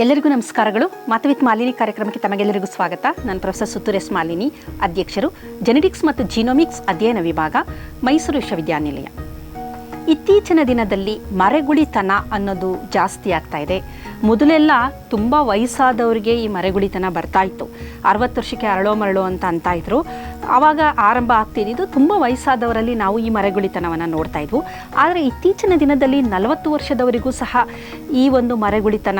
ಎಲ್ಲರಿಗೂ ನಮಸ್ಕಾರಗಳು. ಮಾತವಿತ್ ಮಾಲಿನಿ ಕಾರ್ಯಕ್ರಮಕ್ಕೆ ತಮಗೆಲ್ಲರಿಗೂ ಸ್ವಾಗತ. ನಾನು ಪ್ರೊಫೆಸರ್ ಸುತ್ತುರೆಸ್ ಮಾಲಿನಿ, ಅಧ್ಯಕ್ಷರು ಜೆನೆಟಿಕ್ಸ್ ಮತ್ತು ಜೀನೋಮಿಕ್ಸ್ ಅಧ್ಯಯನ ವಿಭಾಗ, ಮೈಸೂರು ವಿಶ್ವವಿದ್ಯಾನಿಲಯ. ಇತ್ತೀಚಿನ ದಿನದಲ್ಲಿ ಮರೆಗುಳಿತನ ಅನ್ನೋದು ಜಾಸ್ತಿ ಆಗ್ತಾ ಇದೆ. ಮೊದಲೆಲ್ಲ ತುಂಬ ವಯಸ್ಸಾದವರಿಗೆ ಈ ಮರೆಗುಳಿತನ ಬರ್ತಾ ಇತ್ತು. ಅರವತ್ತು ವರ್ಷಕ್ಕೆ ಅರಳೋ ಮರಳೋ ಅಂತ ಅಂತ ಇದ್ರು. ಆವಾಗ ಆರಂಭ ಆಗ್ತಿದ್ದು ತುಂಬ ವಯಸ್ಸಾದವರಲ್ಲಿ ನಾವು ಈ ಮರೆಗುಳಿತನವನ್ನು ನೋಡ್ತಾ ಇದ್ವು. ಆದರೆ ಇತ್ತೀಚಿನ ದಿನದಲ್ಲಿ ನಲವತ್ತು ವರ್ಷದವರಿಗೂ ಸಹ ಈ ಒಂದು ಮರೆಗುಳಿತನ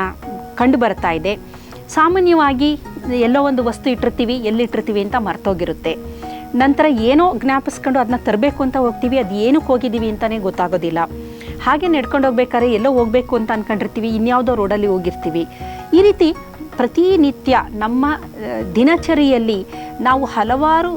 ಕಂಡು ಬರ್ತಾ ಇದೆ. ಸಾಮಾನ್ಯವಾಗಿ ಎಲ್ಲೋ ಒಂದು ವಸ್ತು ಇಟ್ಟಿರ್ತೀವಿ ಎಲ್ಲಿಟ್ಟಿರ್ತೀವಿ ಅಂತ ಮರ್ತೋಗಿರುತ್ತೆ. ನಂತರ ಏನೋ ಜ್ಞಾಪಿಸ್ಕೊಂಡು ಅದನ್ನ ತರಬೇಕು ಅಂತ ಹೋಗ್ತೀವಿ, ಅದು ಏನಕ್ಕೆ ಹೋಗಿದ್ದೀವಿ ಅಂತಲೇ ಗೊತ್ತಾಗೋದಿಲ್ಲ. ಹಾಗೆ ನಡ್ಕೊಂಡು ಹೋಗ್ಬೇಕಾದ್ರೆ ಎಲ್ಲೋ ಹೋಗಬೇಕು ಅಂತ ಅಂದ್ಕೊಂಡಿರ್ತೀವಿ ಇನ್ಯಾವುದೋ ರೋಡಲ್ಲಿ ಹೋಗಿರ್ತೀವಿ. ಈ ರೀತಿ ಪ್ರತಿನಿತ್ಯ ನಮ್ಮ ದಿನಚರಿಯಲ್ಲಿ ನಾವು ಹಲವಾರು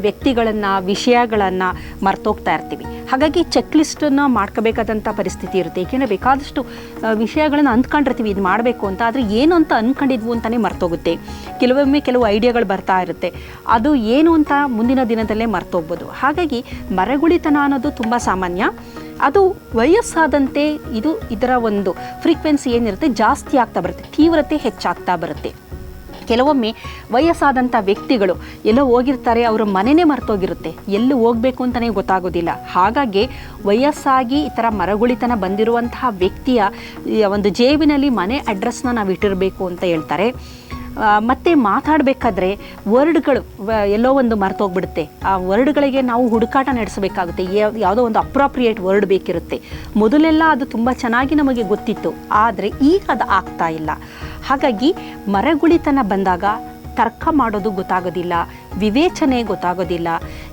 ವ್ಯಕ್ತಿಗಳನ್ನು, ವಿಷಯಗಳನ್ನು ಮರ್ತೋಗ್ತಾ ಇರ್ತೀವಿ. ಹಾಗಾಗಿ ಚೆಕ್ ಲಿಸ್ಟನ್ನು ಮಾಡ್ಕೋಬೇಕಾದಂಥ ಪರಿಸ್ಥಿತಿ ಇರುತ್ತೆ. ಏಕೆಂದರೆ ಬೇಕಾದಷ್ಟು ವಿಷಯಗಳನ್ನು ಅಂದ್ಕೊಂಡಿರ್ತೀವಿ, ಇದು ಮಾಡಬೇಕು ಅಂತ. ಆದರೆ ಏನು ಅಂತ ಅಂದ್ಕೊಂಡಿದ್ವು ಅಂತಲೇ ಮರ್ತೋಗುತ್ತೆ. ಕೆಲವೊಮ್ಮೆ ಕೆಲವು ಐಡಿಯಾಗಳು ಬರ್ತಾ ಇರುತ್ತೆ. ಅದು ಏನು ಅಂತ ಮುಂದಿನ ದಿನದಲ್ಲೇ ಮರ್ತೋಗ್ಬೋದು. ಹಾಗಾಗಿ ಮರಗುಳಿತನ ಅನ್ನೋದು ತುಂಬ ಸಾಮಾನ್ಯ. ಅದು ವಯಸ್ಸಾದಂತೆ ಇದು ಇದರ ಒಂದು ಫ್ರೀಕ್ವೆನ್ಸಿ ಏನಿರುತ್ತೆ, ಜಾಸ್ತಿ ಆಗ್ತಾ ಬರುತ್ತೆ. ತೀವ್ರತೆ ಹೆಚ್ಚಾಗ್ತಾ ಬರುತ್ತೆ. ಕೆಲವೊಮ್ಮೆ ವಯಸ್ಸಾದಂಥ ವ್ಯಕ್ತಿಗಳು ಎಲ್ಲೋ ಹೋಗಿರ್ತಾರೆ, ಅವರ ಮನೆಯೇ ಮರ್ತೋಗಿರುತ್ತೆ. ಎಲ್ಲಿ ಹೋಗಬೇಕು ಅಂತಲೇ ಗೊತ್ತಾಗೋದಿಲ್ಲ. ಹಾಗಾಗಿ ವಯಸ್ಸಾಗಿ ಈ ಥರ ಮರಗುಳಿತನ ಬಂದಿರುವಂತಹ ವ್ಯಕ್ತಿಯ ಒಂದು ಜೇಬಿನಲ್ಲಿ ಮನೆ ಅಡ್ರೆಸ್ನ ನಾವು ಇಟ್ಟಿರಬೇಕು ಅಂತ ಹೇಳ್ತಾರೆ. ಮತ್ತೆ ಮಾತಾಡಬೇಕಾದ್ರೆ ವರ್ಡ್ಗಳು ಎಲ್ಲೋ ಒಂದು ಮರ್ತೋಗ್ಬಿಡುತ್ತೆ. ಆ ವರ್ಡ್ಗಳಿಗೆ ನಾವು ಹುಡುಕಾಟ ನಡೆಸಬೇಕಾಗುತ್ತೆ. ಯಾವ- ಯಾವುದೋ ಒಂದು ಅಪ್ರಾಪ್ರಿಯೇಟ್ ವರ್ಡ್ ಬೇಕಿರುತ್ತೆ. ಮೊದಲೆಲ್ಲ ಅದು ತುಂಬ ಚೆನ್ನಾಗಿ ನಮಗೆ ಗೊತ್ತಿತ್ತು. ಆದರೆ ಈಗ ಅದು ಆಗ್ತಾ ಇಲ್ಲ. ಹಾಗಾಗಿ ಮರಗುಳಿತನ ಬಂದಾಗ ತರ್ಕ ಮಾಡೋದು ಗೊತ್ತಾಗೋದಿಲ್ಲ, ವಿವೇಚನೆ ಗೊತ್ತಾಗೋದಿಲ್ಲ.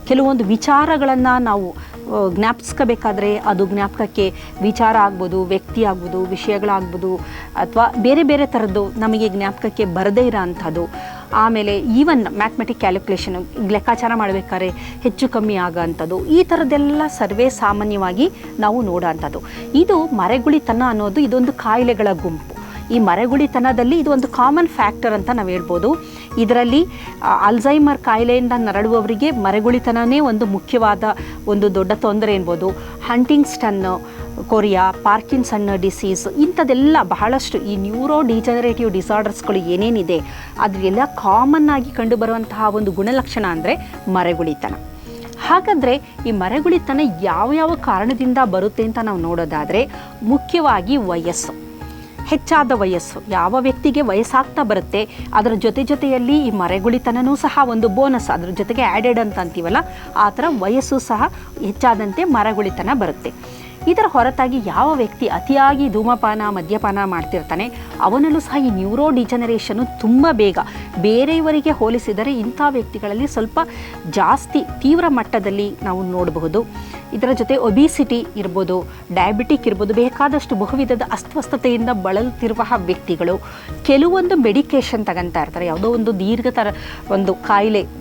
ಕೆಲವೊಂದು ವಿಚಾರಗಳನ್ನು ನಾವು ಜ್ಞಾಪಿಸ್ಕೋಬೇಕಾದ್ರೆ ಅದು ಜ್ಞಾಪಕಕ್ಕೆ ವಿಚಾರ ಆಗ್ಬೋದು, ವ್ಯಕ್ತಿ ಆಗ್ಬೋದು, ವಿಷಯಗಳಾಗ್ಬೋದು, ಅಥವಾ ಬೇರೆ ಬೇರೆ ಥರದ್ದು ನಮಗೆ ಜ್ಞಾಪಕಕ್ಕೆ ಬರದೇ ಇರೋ ಅಂಥದ್ದು. ಆಮೇಲೆ ಈವನ್ ಮ್ಯಾಥಮೆಟಿಕ್ ಕ್ಯಾಲ್ಕುಲೇಷನ್, ಲೆಕ್ಕಾಚಾರ ಮಾಡಬೇಕಾದ್ರೆ ಹೆಚ್ಚು ಕಮ್ಮಿ ಆಗೋ ಅಂಥದ್ದು. ಈ ಥರದ್ದೆಲ್ಲ ಸರ್ವೇ ಸಾಮಾನ್ಯವಾಗಿ ನಾವು ನೋಡೋ ಅಂಥದ್ದು. ಇದು ಮರೆಗುಳಿತನ ಅನ್ನೋದು ಇದೊಂದು ಕಾಯಿಲೆಗಳ ಗುಂಪು. ಈ ಮರೆಗುಳಿತನದಲ್ಲಿ ಇದು ಒಂದು ಕಾಮನ್ ಫ್ಯಾಕ್ಟರ್ ಅಂತ ನಾವು ಹೇಳ್ಬೋದು. ಇದರಲ್ಲಿ ಅಲ್ಝೈಮರ್ ಕಾಯಿಲೆಯಿಂದ ನರಳುವವರಿಗೆ ಮರೆಗುಳಿತನವೇ ಒಂದು ಮುಖ್ಯವಾದ ಒಂದು ದೊಡ್ಡ ತೊಂದರೆ ಎನ್ಬೋದು. ಹಂಟಿಂಗ್ಸ್ಟನ್ ಕೊರಿಯಾ ಪಾರ್ಕಿನ್ಸನ್ ಡಿಸೀಸ್ ಇಂಥದ್ದೆಲ್ಲ ಬಹಳಷ್ಟು ಈ ನ್ಯೂರೋ ಡಿಜನರೇಟಿವ್ ಡಿಸಾರ್ಡರ್ಸ್ಗಳು ಏನೇನಿದೆ ಅದರೆಲ್ಲ ಕಾಮನ್ ಆಗಿ ಕಂಡುಬರುವಂತಹ ಒಂದು ಗುಣಲಕ್ಷಣ ಅಂದರೆ ಮರೆಗುಳಿತನ. ಹಾಗಾದರೆ ಈ ಮರೆಗುಳಿತನ ಯಾವ ಯಾವ ಕಾರಣದಿಂದ ಬರುತ್ತೆ ಅಂತ ನಾವು ನೋಡೋದಾದರೆ, ಮುಖ್ಯವಾಗಿ ವಯಸ್ಸು. ಹೆಚ್ಚಾದ ವಯಸ್ಸು. ಯಾವ ವ್ಯಕ್ತಿಗೆ ವಯಸ್ಸಾಗ್ತಾ ಬರುತ್ತೆ, ಅದರ ಜೊತೆ ಜೊತೆಯಲ್ಲಿ ಈ ಮರೆಗುಳಿತನನೂ ಸಹ ಒಂದು ಬೋನಸ್. ಅದ್ರ ಜೊತೆಗೆ ಆ್ಯಡೆಡ್ ಅಂತ ಅಂತೀವಲ್ಲ, ಆ ಥರ ವಯಸ್ಸು ಸಹ ಹೆಚ್ಚಾದಂತೆ ಮರಗುಳಿತನ ಬರುತ್ತೆ. ಇದರ ಹೊರತಾಗಿ ಯಾವ ವ್ಯಕ್ತಿ ಅತಿಯಾಗಿ ಧೂಮಪಾನ, ಮದ್ಯಪಾನ ಮಾಡ್ತಿರ್ತಾನೆ, ಅವನಲ್ಲೂ ಸಹ ಈ ನ್ಯೂರೋ ಡಿಜನರೇಷನ್ನು ತುಂಬ ಬೇಗ. ಬೇರೆಯವರಿಗೆ ಹೋಲಿಸಿದರೆ ಇಂಥ ವ್ಯಕ್ತಿಗಳಲ್ಲಿ ಸ್ವಲ್ಪ ಜಾಸ್ತಿ ತೀವ್ರ ಮಟ್ಟದಲ್ಲಿ ನಾವು ನೋಡಬಹುದು. ಇದರ ಜೊತೆ ಒಬಿಸಿಟಿ ಇರ್ಬೋದು ಡಯಾಬಿಟಿಕ್ ಇರ್ಬೋದು, ಬೇಕಾದಷ್ಟು ಬಹುವಿಧದ ಅಸ್ವಸ್ಥತೆಯಿಂದ ಬಳಲುತ್ತಿರುವ ವ್ಯಕ್ತಿಗಳು. ಕೆಲವೊಂದು ಮೆಡಿಕೇಶನ್ ತಗೊಂತಾ ಇರ್ತಾರೆ. ಯಾವುದೋ ಒಂದು ದೀರ್ಘತರ ಒಂದು ಕಾಯಿಲೆ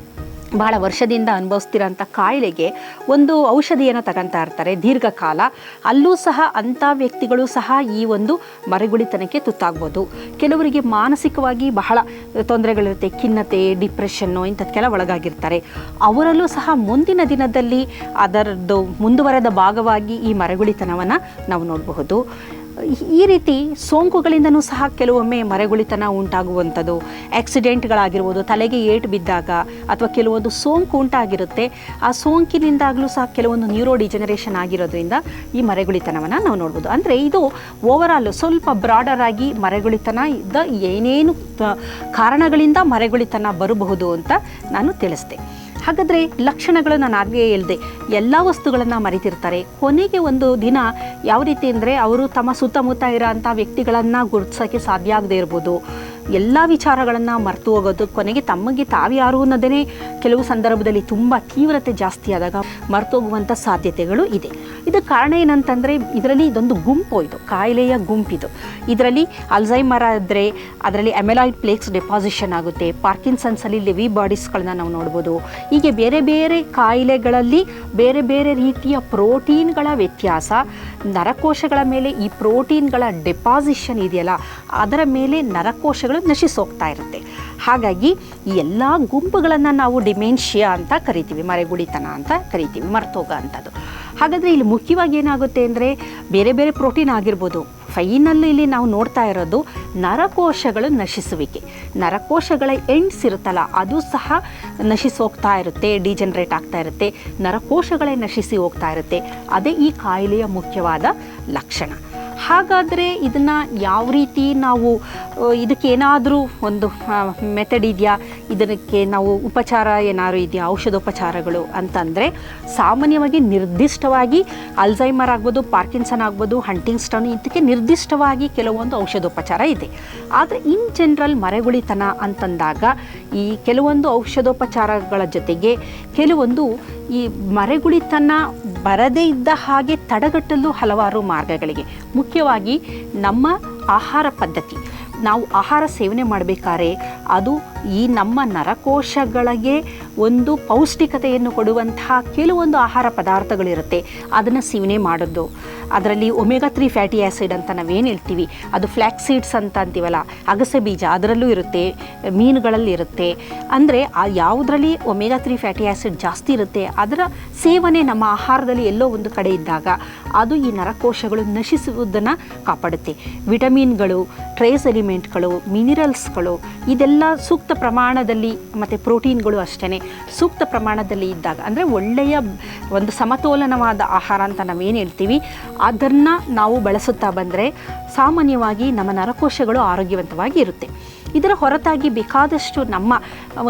ಭಾಳ ವರ್ಷದಿಂದ ಅನುಭವಿಸ್ತಿರೋಂಥ ಕಾಯಿಲೆಗೆ ಒಂದು ಔಷಧಿಯನ್ನು ತಗೊಂತಾ ಇರ್ತಾರೆ ದೀರ್ಘಕಾಲ. ಅಲ್ಲೂ ಸಹ ಅಂಥ ವ್ಯಕ್ತಿಗಳು ಸಹ ಈ ಒಂದು ಮರೆಗುಳಿತನಕ್ಕೆ ತುತ್ತಾಗ್ಬೋದು. ಕೆಲವರಿಗೆ ಮಾನಸಿಕವಾಗಿ ಬಹಳ ತೊಂದರೆಗಳಿರುತ್ತೆ, ಖಿನ್ನತೆ ಡಿಪ್ರೆಷನ್ನು ಇಂಥದ್ಕೆಲ್ಲ ಒಳಗಾಗಿರ್ತಾರೆ. ಅವರಲ್ಲೂ ಸಹ ಮುಂದಿನ ದಿನದಲ್ಲಿ ಅದರದ್ದು ಮುಂದುವರೆದ ಭಾಗವಾಗಿ ಈ ಮರೆಗುಳಿತನವನ್ನು ನಾವು ನೋಡಬಹುದು. ಈ- ರೀತಿ ಸೋಂಕುಗಳಿಂದನೂ ಸಹ ಕೆಲವೊಮ್ಮೆ ಮರೆಗುಳಿತನ ಉಂಟಾಗುವಂಥದ್ದು. ಆಕ್ಸಿಡೆಂಟ್ಗಳಾಗಿರ್ಬೋದು ತಲೆಗೆ ಏಟು ಬಿದ್ದಾಗ ಅಥವಾ ಕೆಲವೊಂದು ಸೋಂಕು ಉಂಟಾಗಿರುತ್ತೆ, ಆ ಸೋಂಕಿನಿಂದಾಗಲೂ ಸಹ ಕೆಲವೊಂದು ನ್ಯೂರೋ ಡಿಜನರೇಷನ್ ಆಗಿರೋದ್ರಿಂದ ಈ ಮರೆಗುಳಿತನವನ್ನು ನಾವು ನೋಡ್ಬೋದು. ಅಂದರೆ ಇದು ಓವರಾಲ್ ಸ್ವಲ್ಪ ಬ್ರಾಡರ್ ಆಗಿ ಮರೆಗುಳಿತನ ಇದ್ದ ಏನೇನು ಕಾರಣಗಳಿಂದ ಮರೆಗುಳಿತನ ಬರಬಹುದು ಅಂತ ನಾನು ತಿಳಿಸ್ದೆ ಹಾಗಾದರೆ ಲಕ್ಷಣಗಳು ನಾನು ಆಗಲೇ ಹೇಳಿದೆ. ಎಲ್ಲ ವಸ್ತುಗಳನ್ನು ಮರಿತಿರ್ತಾರೆ. ಕೊನೆಗೆ ಒಂದು ದಿನ ಯಾವ ರೀತಿ ಅಂದರೆ ಅವರು ತಮ್ಮ ಸುತ್ತಮುತ್ತ ಇರೋಂಥ ವ್ಯಕ್ತಿಗಳನ್ನು ಗುರುತಿಸೋಕ್ಕೆ ಸಾಧ್ಯ ಆಗದೆ ಇರ್ಬೋದು. ಎಲ್ಲ ವಿಚಾರಗಳನ್ನು ಮರೆತು ಹೋಗೋದು ಕೊನೆಗೆ ತಮಗೆ ತಾವ್ಯಾರು ಅನ್ನೋದೇ ಕೆಲವು ಸಂದರ್ಭದಲ್ಲಿ ತುಂಬ ತೀವ್ರತೆ ಜಾಸ್ತಿ ಆದಾಗ ಮರ್ತೋಗುವಂಥ ಸಾಧ್ಯತೆಗಳು ಇದೆ. ಇದಕ್ಕೆ ಕಾರಣ ಏನಂತಂದರೆ ಇದರಲ್ಲಿ ಇದೊಂದು ಗುಂಪು ಇದು, ಕಾಯಿಲೆಯ ಗುಂಪಿದು. ಇದರಲ್ಲಿ ಅಲ್ಝೈಮರ್ ಆದರೆ ಅದರಲ್ಲಿ ಅಮೆಲಾಯ್ಡ್ ಪ್ಲೇಕ್ಸ್ ಡೆಪಾಸಿಷನ್ ಆಗುತ್ತೆ. ಪಾರ್ಕಿನ್ಸನ್ಸಲ್ಲಿ ಲೆವಿ ಬಾಡೀಸ್ಗಳನ್ನ ನಾವು ನೋಡ್ಬೋದು. ಹೀಗೆ ಬೇರೆ ಬೇರೆ ಕಾಯಿಲೆಗಳಲ್ಲಿ ಬೇರೆ ಬೇರೆ ರೀತಿಯ ಪ್ರೋಟೀನ್ಗಳ ವ್ಯತ್ಯಾಸ, ನರಕೋಶಗಳ ಮೇಲೆ ಈ ಪ್ರೋಟೀನ್ಗಳ ಡೆಪಾಸಿಷನ್ ಇದೆಯಲ್ಲ, ಅದರ ಮೇಲೆ ನರಕೋಶಗಳು ನಶಿಸೋಗ್ತಾ ಇರುತ್ತೆ. ಹಾಗಾಗಿ ಈ ಎಲ್ಲ ಗುಂಪುಗಳನ್ನು ನಾವು ಡಿಮೆನ್ಷಿಯಾ ಅಂತ ಕರಿತೀವಿ, ಮರೆಗುಳಿತನ ಅಂತ ಕರಿತೀವಿ, ಮರ್ತೋಗ ಅಂಥದ್ದು ಹಾಗಾದರೆ ಇಲ್ಲಿ ಮುಖ್ಯವಾಗಿ ಏನಾಗುತ್ತೆ ಅಂದರೆ ಬೇರೆ ಬೇರೆ ಪ್ರೋಟೀನ್ ಆಗಿರ್ಬೋದು. ಫೈನಲ್ಲಿ ಇಲ್ಲಿ ನಾವು ನೋಡ್ತಾ ಇರೋದು ನರಕೋಶಗಳು ನಶಿಸುವಿಕೆ. ನರಕೋಶಗಳ ಎಂಡ್ಸ್ ಇರುತ್ತಲ್ಲ, ಅದು ಸಹ ನಶಿಸಿ ಹೋಗ್ತಾ ಇರುತ್ತೆ ಡಿಜನರೇಟ್ ಆಗ್ತಾ ಇರುತ್ತೆ, ನರಕೋಶಗಳೇ ನಶಿಸಿ ಹೋಗ್ತಾ ಇರುತ್ತೆ. ಅದೇ ಈ ಕಾಯಿಲೆಯ ಮುಖ್ಯವಾದ ಲಕ್ಷಣ. ಹಾಗಾದರೆ ಇದನ್ನು ಯಾವ ರೀತಿ ನಾವು ಇದಕ್ಕೇನಾದರೂ ಒಂದು ಮೆಥಡ್ ಇದೆಯಾ? ಇದಕ್ಕೆ ನಾವು ಉಪಚಾರ ಏನಾದ್ರು ಇದೆಯಾ? ಔಷಧೋಪಚಾರಗಳು ಅಂತಂದರೆ ಸಾಮಾನ್ಯವಾಗಿ ನಿರ್ದಿಷ್ಟವಾಗಿ ಅಲ್ಝೈಮರ್ ಆಗ್ಬೋದು, ಪಾರ್ಕಿನ್ಸನ್ ಆಗ್ಬೋದು, ಹಂಟಿಂಗ್ಸ್ಟನ್ ಇದಕ್ಕೆ ನಿರ್ದಿಷ್ಟವಾಗಿ ಕೆಲವೊಂದು ಔಷಧೋಪಚಾರ ಇದೆ. ಆದರೆ ಇನ್ ಜನರಲ್ ಮರೆಗುಳಿತನ ಅಂತಂದಾಗ ಈ ಕೆಲವೊಂದು ಔಷಧೋಪಚಾರಗಳ ಜೊತೆಗೆ ಕೆಲವೊಂದು ಈ ಮರೆಗುಳಿತನ ಬರದೇ ಇದ್ದ ಹಾಗೆ ತಡೆಗಟ್ಟಲು ಹಲವಾರು ಮಾರ್ಗಗಳಿಗೆ. ಮುಖ್ಯವಾಗಿ ನಮ್ಮ ಆಹಾರ ಪದ್ಧತಿ. ನಾವು ಆಹಾರ ಸೇವನೆ ಮಾಡಬೇಕಾದ್ರೆ ಅದು ಈ ನಮ್ಮ ನರಕೋಶಗಳಿಗೆ ಒಂದು ಪೌಷ್ಟಿಕತೆಯನ್ನು ಕೊಡುವಂತಹ ಕೆಲವೊಂದು ಆಹಾರ ಪದಾರ್ಥಗಳಿರುತ್ತೆ. ಅದನ್ನು ಸೇವನೆ ಮಾಡೋದು. ಅದರಲ್ಲಿ ಒಮೆಗಾ ತ್ರೀ ಫ್ಯಾಟಿ ಆ್ಯಸಿಡ್ ಅಂತ ನಾವೇನು ಹೇಳ್ತೀವಿ? ಅದು ಫ್ಲ್ಯಾಕ್ಸ್ ಸೀಡ್ಸ್ ಅಂತ ಅಂತೀವಲ್ಲ, ಅಗಸೆ ಬೀಜ ಅದರಲ್ಲೂ ಇರುತ್ತೆ, ಮೀನುಗಳಲ್ಲಿ ಇರುತ್ತೆ. ಅಂದರೆ ಆ ಯಾವುದರಲ್ಲಿ ಒಮೆಗಾ ತ್ರೀ ಫ್ಯಾಟಿ ಆ್ಯಸಿಡ್ ಜಾಸ್ತಿ ಇರುತ್ತೆ, ಅದರ ಸೇವನೆ ನಮ್ಮ ಆಹಾರದಲ್ಲಿ ಎಲ್ಲೋ ಒಂದು ಕಡೆ ಇದ್ದಾಗ ಅದು ಈ ನರಕೋಶಗಳು ನಶಿಸುವುದನ್ನು ಕಾಪಾಡುತ್ತೆ. ವಿಟಮಿನ್ಗಳು ಟ್ರೇಸ್ ಎಲಿಮೆಂಟ್ಗಳು ಮಿನಿರಲ್ಸ್ಗಳು ಇದೆಲ್ಲ ಸೂಕ್ತ ಪ್ರಮಾಣದಲ್ಲಿ ಮತ್ತು ಪ್ರೋಟೀನ್ಗಳು ಅಷ್ಟೇ ಸೂಕ್ತ ಪ್ರಮಾಣದಲ್ಲಿ ಇದ್ದಾಗ, ಅಂದರೆ ಒಳ್ಳೆಯ ಒಂದು ಸಮತೋಲನವಾದ ಆಹಾರ ಅಂತ ನಾವೇನು ಹೇಳ್ತೀವಿ, ಅದನ್ನು ನಾವು ಬಳಸುತ್ತಾ ಬಂದರೆ ಸಾಮಾನ್ಯವಾಗಿ ನಮ್ಮ ನರಕೋಶಗಳು ಆರೋಗ್ಯವಂತವಾಗಿ ಇರುತ್ತೆ. ಇದರ ಹೊರತಾಗಿ ಬೇಕಾದಷ್ಟು ನಮ್ಮ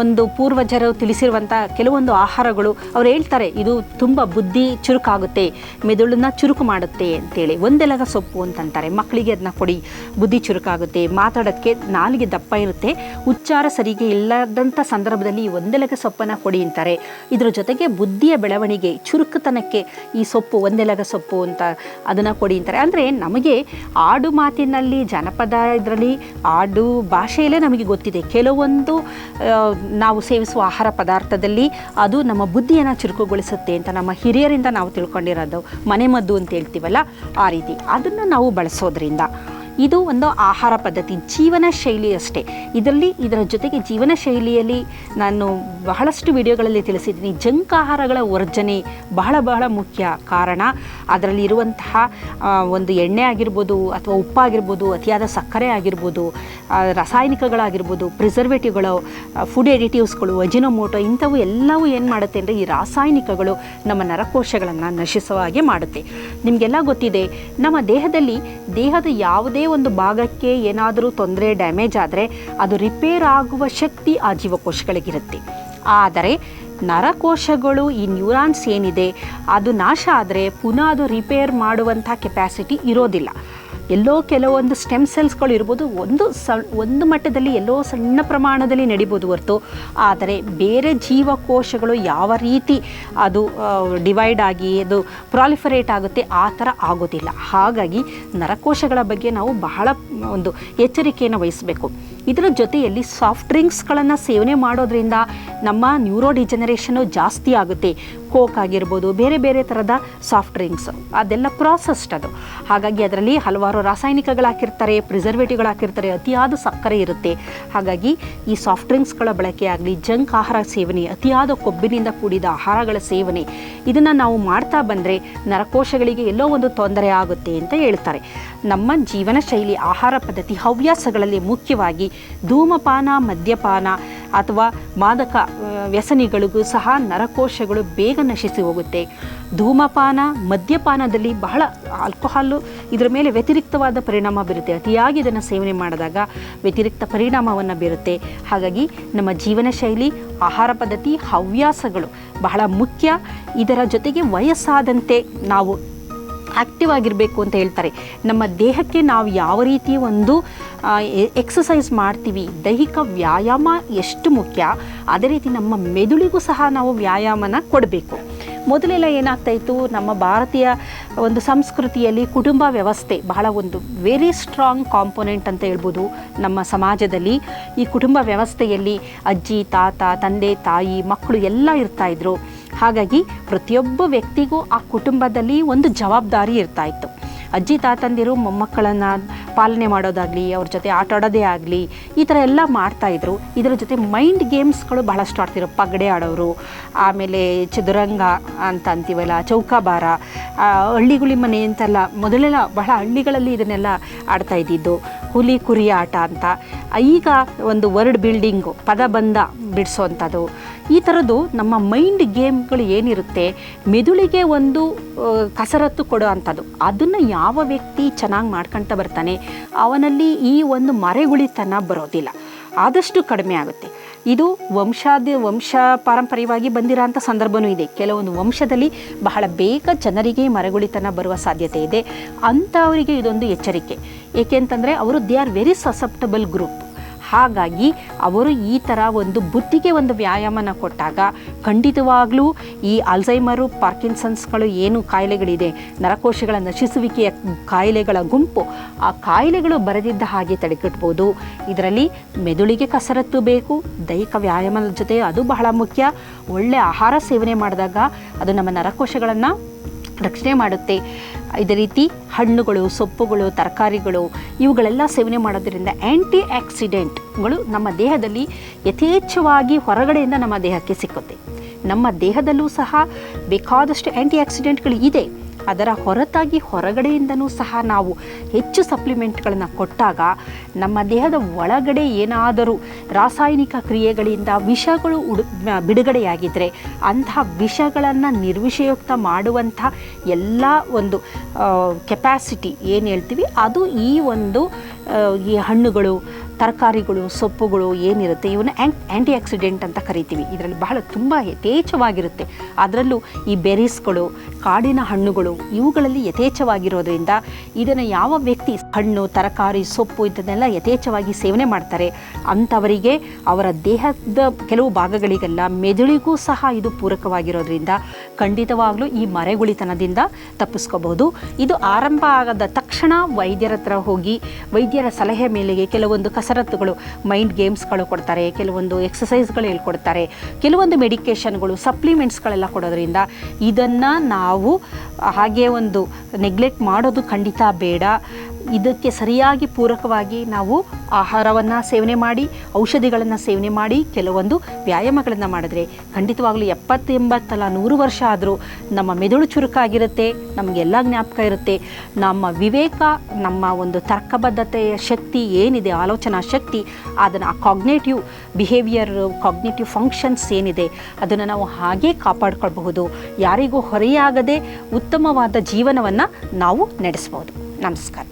ಒಂದು ಪೂರ್ವಜರು ತಿಳಿಸಿರುವಂಥ ಕೆಲವೊಂದು ಆಹಾರಗಳು, ಅವ್ರು ಹೇಳ್ತಾರೆ, ಇದು ತುಂಬ ಬುದ್ಧಿ ಚುರುಕಾಗುತ್ತೆ, ಮೆದುಳನ್ನ ಚುರುಕು ಮಾಡುತ್ತೆ ಅಂತೇಳಿ. ಒಂದೆಲಗ ಸೊಪ್ಪು ಅಂತಂತಾರೆ. ಮಕ್ಕಳಿಗೆ ಅದನ್ನ ಕೊಡಿ, ಬುದ್ಧಿ ಚುರುಕಾಗುತ್ತೆ. ಮಾತಾಡೋಕ್ಕೆ ನಾಲಿಗೆ ದಪ್ಪ ಇರುತ್ತೆ. ಉಚ್ಚಾರ ಸರಿಗೆ ಇಲ್ಲದಂಥ ಸಂದರ್ಭದಲ್ಲಿ ಒಂದೆಲಗ ಸೊಪ್ಪನ್ನು ಕೊಡಿ ಅಂತಾರೆ. ಇದರ ಜೊತೆಗೆ ಬುದ್ಧಿಯ ಬೆಳವಣಿಗೆ, ಚುರುಕುತನಕ್ಕೆ ಈ ಸೊಪ್ಪು, ಒಂದೆಲಗ ಸೊಪ್ಪು ಅಂತ ಅದನ್ನು ಕೊಡಿ ಅಂತಾರೆ. ಅಂದರೆ ನಮಗೆ ಆಡು ಮಾತಿನಲ್ಲಿ, ಜನಪದ ಇದರಲ್ಲಿ, ಆಡು ಭಾಷೆಯಲ್ಲೇ ನಮಗೆ ಗೊತ್ತಿದೆ. ಕೆಲವೊಂದು ನಾವು ಸೇವಿಸುವ ಆಹಾರ ಪದಾರ್ಥದಲ್ಲಿ ಅದು ನಮ್ಮ ಬುದ್ಧಿಯನ್ನು ಚುರುಕುಗೊಳಿಸುತ್ತೆ ಅಂತ ನಮ್ಮ ಹಿರಿಯರಿಂದ ನಾವು ತಿಳ್ಕೊಂಡಿರೋದು. ಮನೆಮದ್ದು ಅಂತ ಹೇಳ್ತೀವಲ್ಲ, ಆ ರೀತಿ. ಅದನ್ನು ನಾವು ಬಳಸೋದ್ರಿಂದ. ಇದು ಒಂದು ಆಹಾರ ಪದ್ಧತಿ, ಜೀವನ ಶೈಲಿ ಅಷ್ಟೇ. ಇದರಲ್ಲಿ ಇದರ ಜೊತೆಗೆ ಜೀವನ ಶೈಲಿಯಲ್ಲಿ ನಾನು ಬಹಳಷ್ಟು ವಿಡಿಯೋಗಳಲ್ಲಿ ತಿಳಿಸಿದ್ದೀನಿ. ಜಂಕ್ ಆಹಾರಗಳ ವರ್ಜನೆ ಬಹಳ ಬಹಳ ಮುಖ್ಯ ಕಾರಣ. ಅದರಲ್ಲಿರುವಂತಹ ಒಂದು ಎಣ್ಣೆ ಆಗಿರ್ಬೋದು ಅಥವಾ ಉಪ್ಪಾಗಿರ್ಬೋದು, ಅತಿಯಾದ ಸಕ್ಕರೆ ಆಗಿರ್ಬೋದು ರಾಸಾಯನಿಕಗಳಾಗಿರ್ಬೋದು, ಪ್ರಿಸರ್ವೇಟಿವ್ಗಳು ಫುಡ್ ಎಡಿಟಿವ್ಸ್ಗಳು ಅಜಿನೋಮೋಟೊ ಇಂಥವು ಎಲ್ಲವೂ ಏನು ಮಾಡುತ್ತೆ ಅಂದರೆ ಈ ರಾಸಾಯನಿಕಗಳು ನಮ್ಮ ನರಕೋಶಗಳನ್ನು ನಶಿಸುವ ಹಾಗೆ ಮಾಡುತ್ತೆ. ನಿಮಗೆಲ್ಲ ಗೊತ್ತಿದೆ, ನಮ್ಮ ದೇಹದಲ್ಲಿ ದೇಹದ ಯಾವುದೇ ಒಂದು ಭಾಗಕ್ಕೆ ಏನಾದರೂ ತೊಂದರೆ ಡ್ಯಾಮೇಜ್ ಆದರೆ ಅದು ರಿಪೇರ್ ಆಗುವ ಶಕ್ತಿ ಆ ಜೀವಕೋಶಗಳಿಗಿರುತ್ತೆ. ಆದರೆ ನರಕೋಶಗಳು ಈ ನ್ಯೂರಾನ್ಸ್ ಏನಿದೆ, ಅದು ನಾಶ ಆದರೆ ಪುನಃ ಅದು ರಿಪೇರ್ ಮಾಡುವಂಥ ಕೆಪ್ಯಾಸಿಟಿ ಇರೋದಿಲ್ಲ. ಎಲ್ಲೋ ಕೆಲವೊಂದು ಸ್ಟೆಮ್ ಸೆಲ್ಸ್ಗಳು ಇರ್ಬೋದು, ಒಂದು ಸ ಒಂದು ಮಟ್ಟದಲ್ಲಿ ಎಲ್ಲೋ ಸಣ್ಣ ಪ್ರಮಾಣದಲ್ಲಿ ನಡಿಬೋದು ಹೊರತು. ಆದರೆ ಬೇರೆ ಜೀವಕೋಶಗಳು ಯಾವ ರೀತಿ ಅದು ಡಿವೈಡ್ ಆಗಿ ಅದು ಪ್ರಾಲಿಫರೇಟ್ ಆಗುತ್ತೆ, ಆ ಥರ ಆಗೋದಿಲ್ಲ. ಹಾಗಾಗಿ ನರಕೋಶಗಳ ಬಗ್ಗೆ ನಾವು ಬಹಳ ಒಂದು ಎಚ್ಚರಿಕೆಯನ್ನು ವಹಿಸಬೇಕು. ಇದರ ಜೊತೆಯಲ್ಲಿ ಸಾಫ್ಟ್ ಡ್ರಿಂಕ್ಸ್ಗಳನ್ನು ಸೇವನೆ ಮಾಡೋದ್ರಿಂದ ನಮ್ಮ ನ್ಯೂರೋ ಡಿಜನರೇಷನು ಜಾಸ್ತಿ ಆಗುತ್ತೆ. ಕೋಕ್ ಆಗಿರ್ಬೋದು, ಬೇರೆ ಬೇರೆ ಥರದ ಸಾಫ್ಟ್ ಡ್ರಿಂಕ್ಸ್ ಅದೆಲ್ಲ ಪ್ರಾಸೆಸ್ಡ್ ಅದು. ಹಾಗಾಗಿ ಅದರಲ್ಲಿ ಹಲವಾರು ರಾಸಾಯನಿಕಗಳು ಹಾಕಿರ್ತಾರೆ ಪ್ರಿಸರ್ವೇಟಿವ್ಗಳು ಹಾಕಿರ್ತಾರೆ, ಅತಿಯಾದ ಸಕ್ಕರೆ ಇರುತ್ತೆ. ಹಾಗಾಗಿ ಈ ಸಾಫ್ಟ್ ಡ್ರಿಂಕ್ಸ್ಗಳ ಬಳಕೆ ಆಗಲಿ ಜಂಕ್ ಆಹಾರ ಸೇವನೆ, ಅತಿಯಾದ ಕೊಬ್ಬಿನಿಂದ ಕೂಡಿದ ಆಹಾರಗಳ ಸೇವನೆ, ಇದನ್ನು ನಾವು ಮಾಡ್ತಾ ಬಂದರೆ ನರಕೋಶಗಳಿಗೆ ಎಲ್ಲೋ ಒಂದು ತೊಂದರೆ ಆಗುತ್ತೆ ಅಂತ ಹೇಳ್ತಾರೆ. ನಮ್ಮ ಜೀವನ ಶೈಲಿ ಆಹಾರ ಪದ್ಧತಿ, ಹವ್ಯಾಸಗಳಲ್ಲಿ ಮುಖ್ಯವಾಗಿ ಧೂಮಪಾನ, ಮದ್ಯಪಾನ ಅಥವಾ ಮಾದಕ ವ್ಯಸನಿಗಳಿಗೂ ಸಹ ನರಕೋಶಗಳು ಬೇಗ ನಶಿಸಿ ಹೋಗುತ್ತೆ. ಧೂಮಪಾನ, ಮದ್ಯಪಾನದಲ್ಲಿ ಬಹಳ ಆಲ್ಕೋಹಾಲು ಇದರ ಮೇಲೆ ವ್ಯತಿರಿಕ್ತವಾದ ಪರಿಣಾಮ ಬೀರುತ್ತೆ. ಅತಿಯಾಗಿ ಇದನ್ನು ಸೇವನೆ ಮಾಡಿದಾಗ ವ್ಯತಿರಿಕ್ತ ಪರಿಣಾಮವನ್ನು ಬೀರುತ್ತೆ. ಹಾಗಾಗಿ ನಮ್ಮ ಜೀವನ ಶೈಲಿ, ಆಹಾರ ಪದ್ಧತಿ, ಹವ್ಯಾಸಗಳು ಬಹಳ ಮುಖ್ಯ. ಇದರ ಜೊತೆಗೆ ವಯಸ್ಸಾದಂತೆ ನಾವು ಆಕ್ಟಿವ್ ಆಗಿರಬೇಕು ಅಂತ ಹೇಳ್ತಾರೆ. ನಮ್ಮ ದೇಹಕ್ಕೆ ನಾವು ಯಾವ ರೀತಿ ಒಂದು ಎಕ್ಸಸೈಸ್ ಮಾಡ್ತೀವಿ, ದೈಹಿಕ ವ್ಯಾಯಾಮ ಎಷ್ಟು ಮುಖ್ಯ, ಅದೇ ರೀತಿ ನಮ್ಮ ಮೆದುಳಿಗೂ ಸಹ ನಾವು ವ್ಯಾಯಾಮನ ಕೊಡಬೇಕು. ಮೊದಲೆಲ್ಲ ಏನಾಗ್ತಾ ಇತ್ತು, ನಮ್ಮ ಭಾರತೀಯ ಒಂದು ಸಂಸ್ಕೃತಿಯಲ್ಲಿ ಕುಟುಂಬ ವ್ಯವಸ್ಥೆ ಬಹಳ ಒಂದು ವೆರಿ ಸ್ಟ್ರಾಂಗ್ ಕಾಂಪೊನೆಂಟ್ ಅಂತ ಹೇಳ್ಬೋದು ನಮ್ಮ ಸಮಾಜದಲ್ಲಿ. ಈ ಕುಟುಂಬ ವ್ಯವಸ್ಥೆಯಲ್ಲಿ ಅಜ್ಜಿ, ತಾತ, ತಂದೆ, ತಾಯಿ, ಮಕ್ಕಳು ಎಲ್ಲ ಇರ್ತಾ ಇದ್ರು. ಹಾಗಾಗಿ ಪ್ರತಿಯೊಬ್ಬ ವ್ಯಕ್ತಿಗೂ ಆ ಕುಟುಂಬದಲ್ಲಿ ಒಂದು ಜವಾಬ್ದಾರಿ ಇರ್ತಾ ಇತ್ತು ಅಜ್ಜಿ ತಾತಂದಿರು ಮೊಮ್ಮಕ್ಕಳನ್ನು ಪಾಲನೆ ಮಾಡೋದಾಗಲಿ, ಅವ್ರ ಜೊತೆ ಆಟ ಆಡೋದೇ ಆಗಲಿ, ಈ ಥರ ಎಲ್ಲ ಮಾಡ್ತಾಯಿದ್ರು. ಇದರ ಜೊತೆ ಮೈಂಡ್ ಗೇಮ್ಸ್ಗಳು ಬಹಳಷ್ಟು ಆಡ್ತಿದ್ರು. ಪಗಡೆ ಆಡೋರು, ಆಮೇಲೆ ಚದುರಂಗ ಅಂತ ಅಂತೀವಲ್ಲ, ಚೌಕಾಬಾರ ಹಳ್ಳಿಗುಳಿ ಮನೆ ಅಂತೆಲ್ಲ ಮೊದಲೆಲ್ಲ ಬಹಳ ಹಳ್ಳಿಗಳಲ್ಲಿ ಇದನ್ನೆಲ್ಲ ಆಡ್ತಾ ಇದ್ದಿದ್ದು ಹುಲಿ ಕುರಿ ಆಟ ಅಂತ. ಈಗ ಒಂದು ವರ್ಡ್ ಬಿಲ್ಡಿಂಗು ಪದಬಂಧ ಬಿಡಿಸೋವಂಥದ್ದು ಈ ಥರದ್ದು ನಮ್ಮ ಮೈಂಡ್ ಗೇಮ್ಗಳು ಏನಿರುತ್ತೆ, ಮೆದುಳಿಗೆ ಒಂದು ಕಸರತ್ತು ಕೊಡೋ ಅಂಥದ್ದು. ಅದನ್ನು ಯಾವ ವ್ಯಕ್ತಿ ಚೆನ್ನಾಗಿ ಮಾಡ್ಕೊಳ್ತಾ ಬರ್ತಾನೆ, ಅವನಲ್ಲಿ ಈ ಒಂದು ಮರೆಗುಳಿತನ ಬರೋದಿಲ್ಲ. ಆದಷ್ಟು ಕಡಿಮೆ ಆಗುತ್ತೆ. ಇದು ವಂಶಾದ, ವಂಶ ಪಾರಂಪರ್ಯವಾಗಿ ಬಂದಿರೋಂಥ ಸಂದರ್ಭವೂ ಇದೆ. ಕೆಲವೊಂದು ವಂಶದಲ್ಲಿ ಬಹಳ ಬೇಗ ಜನರಿಗೆ ಮರೆಗುಳಿತನ ಬರುವ ಸಾಧ್ಯತೆ ಇದೆ. ಅಂಥವರಿಗೆ ಇದೊಂದು ಎಚ್ಚರಿಕೆ. ಏಕೆಂತಂದರೆ ಅವರು they are very susceptible group ಹಾಗಾಗಿ ಅವರು ಈ ಥರ ಒಂದು ಬುದ್ಧಿಗೆ ಒಂದು ವ್ಯಾಯಾಮನ ಕೊಟ್ಟಾಗ ಖಂಡಿತವಾಗ್ಲೂ ಈ ಅಲ್ಝೈಮರು ಪಾರ್ಕಿನ್ಸನ್ಸ್ಗಳು ಏನು ಕಾಯಿಲೆಗಳಿದೆ, ನರಕೋಶಗಳ ನಶಿಸುವಿಕೆಯ ಕಾಯಿಲೆಗಳ ಗುಂಪು, ಆ ಕಾಯಿಲೆಗಳು ಬರದಿದ್ದ ಹಾಗೆ ತಡೆಗಟ್ಬೋದು. ಇದರಲ್ಲಿ ಮೆದುಳಿಗೆ ಕಸರತ್ತು ಬೇಕು, ದೈಹಿಕ ವ್ಯಾಯಾಮದ ಜೊತೆ ಅದು ಬಹಳ ಮುಖ್ಯ. ಒಳ್ಳೆ ಆಹಾರ ಸೇವನೆ ಮಾಡಿದಾಗ ಅದು ನಮ್ಮ ನರಕೋಶಗಳನ್ನು ರಕ್ಷಣೆ ಮಾಡುತ್ತೆ. ಇದೇ ರೀತಿ ಹಣ್ಣುಗಳು, ಸೊಪ್ಪುಗಳು, ತರಕಾರಿಗಳು ಇವುಗಳೆಲ್ಲ ಸೇವನೆ ಮಾಡೋದ್ರಿಂದ ಆ್ಯಂಟಿ ಆಕ್ಸಿಡೆಂಟ್ಗಳು ನಮ್ಮ ದೇಹದಲ್ಲಿ ಯಥೇಚ್ಛವಾಗಿ ಹೊರಗಡೆಯಿಂದ ನಮ್ಮ ದೇಹಕ್ಕೆ ಸಿಕ್ಕುತ್ತೆ. ನಮ್ಮ ದೇಹದಲ್ಲೂ ಸಹ ಬೇಕಾದಷ್ಟು ಆ್ಯಂಟಿ ಆಕ್ಸಿಡೆಂಟ್ಗಳು ಇದೆ. ಅದರ ಹೊರತಾಗಿ ಹೊರಗಡೆಯಿಂದನೂ ಸಹ ನಾವು ಹೆಚ್ಚು ಸಪ್ಲಿಮೆಂಟ್ಗಳನ್ನು ಕೊಟ್ಟಾಗ ನಮ್ಮ ದೇಹದ ಒಳಗಡೆ ಏನಾದರೂ ರಾಸಾಯನಿಕ ಕ್ರಿಯೆಗಳಿಂದ ವಿಷಗಳು ಉಡು ಬಿಡುಗಡೆಯಾಗಿದ್ದರೆ ಅಂತಹ ವಿಷಗಳನ್ನು ನಿರ್ವಿಷಯುಕ್ತ ಮಾಡುವಂಥ ಎಲ್ಲ ಒಂದು ಕೆಪ್ಯಾಸಿಟಿ ಏನು ಹೇಳ್ತೀವಿ, ಅದು ಈ ಒಂದು ಈ ಹಣ್ಣುಗಳು ತರಕಾರಿಗಳು, ಸೊಪ್ಪುಗಳು ಏನಿರುತ್ತೆ ಇವನ್ನ ಆ್ಯಂಟ್ ಆಕ್ಸಿಡೆಂಟ್ ಅಂತ ಕರಿತೀವಿ. ಇದರಲ್ಲಿ ಬಹಳ ತುಂಬ ಯಥೇಚ್ಛವಾಗಿರುತ್ತೆ. ಅದರಲ್ಲೂ ಈ ಬೆರೀಸ್ಗಳು ಕಾಡಿನ ಹಣ್ಣುಗಳು, ಇವುಗಳಲ್ಲಿ ಯಥೇಚ್ಛವಾಗಿರೋದ್ರಿಂದ ಇದನ್ನು ಯಾವ ವ್ಯಕ್ತಿ ಹಣ್ಣು, ತರಕಾರಿ, ಸೊಪ್ಪು ಇದನ್ನೆಲ್ಲ ಯಥೇಚ್ಛವಾಗಿ ಸೇವನೆ ಮಾಡ್ತಾರೆ, ಅಂಥವರಿಗೆ ಅವರ ದೇಹದ ಕೆಲವು ಭಾಗಗಳಿಗೆಲ್ಲ ಮೆದುಳಿಗೂ ಸಹ ಇದು ಪೂರಕವಾಗಿರೋದ್ರಿಂದ ಖಂಡಿತವಾಗ್ಲೂ ಈ ಮರೆಗುಳಿತನದಿಂದ ತಪ್ಪಿಸ್ಕೋಬಹುದು. ಇದು ಆರಂಭ ಆಗದ ತಕ್ಷಣ ವೈದ್ಯರ ಹತ್ರ ಹೋಗಿ ವೈದ್ಯರ ಸಲಹೆ ಮೇಲೆಗೆ ಕೆಲವೊಂದು ಕಸರತ್ತುಗಳು ಮೈಂಡ್ ಗೇಮ್ಸ್ಗಳು ಕೊಡ್ತಾರೆ, ಕೆಲವೊಂದು ಎಕ್ಸಸೈಸ್ಗಳು ಹೇಳ್ಕೊಡ್ತಾರೆ. ಕೆಲವೊಂದು ಮೆಡಿಕೇಷನ್ಗಳು ಸಪ್ಲಿಮೆಂಟ್ಸ್ಗಳೆಲ್ಲ ಕೊಡೋದ್ರಿಂದ ಇದನ್ನು ನಾವು ಹಾಗೆ ಒಂದು ನೆಗ್ಲೆಕ್ಟ್ ಮಾಡೋದು ಖಂಡಿತ ಬೇಡ. ಇದಕ್ಕೆ ಸರಿಯಾಗಿ ಪೂರಕವಾಗಿ ನಾವು ಆಹಾರವನ್ನು ಸೇವನೆ ಮಾಡಿ, ಔಷಧಿಗಳನ್ನು ಸೇವನೆ ಮಾಡಿ ಕೆಲವೊಂದು ವ್ಯಾಯಾಮಗಳನ್ನು ಮಾಡಿದ್ರೆ ಖಂಡಿತವಾಗ್ಲೂ ಎಪ್ಪತ್ತು ಎಂಬತ್ತಲ್ಲ ನೂರು ವರ್ಷ ಆದರೂ ನಮ್ಮ ಮೆದುಳು ಚುರುಕಾಗಿರುತ್ತೆ, ನಮಗೆಲ್ಲ ಜ್ಞಾಪಕ ಇರುತ್ತೆ. ನಮ್ಮ ವಿವೇಕ, ನಮ್ಮ ಒಂದು ತರ್ಕಬದ್ಧತೆಯ ಶಕ್ತಿ ಏನಿದೆ, ಆಲೋಚನಾ ಶಕ್ತಿ, ಅದನ್ನು ಆ ಕಾಗ್ನೇಟಿವ್ ಬಿಹೇವಿಯರ್ ಕಾಗ್ನೇಟಿವ್ ಫಂಕ್ಷನ್ಸ್ ಏನಿದೆ, ಅದನ್ನು ನಾವು ಹಾಗೇ ಕಾಪಾಡ್ಕೊಳ್ಬಹುದು. ಯಾರಿಗೂ ಹೊರೆಯಾಗದೆ ಉತ್ತಮವಾದ ಜೀವನವನ್ನು ನಾವು ನಡೆಸ್ಬೋದು. ನಮಸ್ಕಾರ.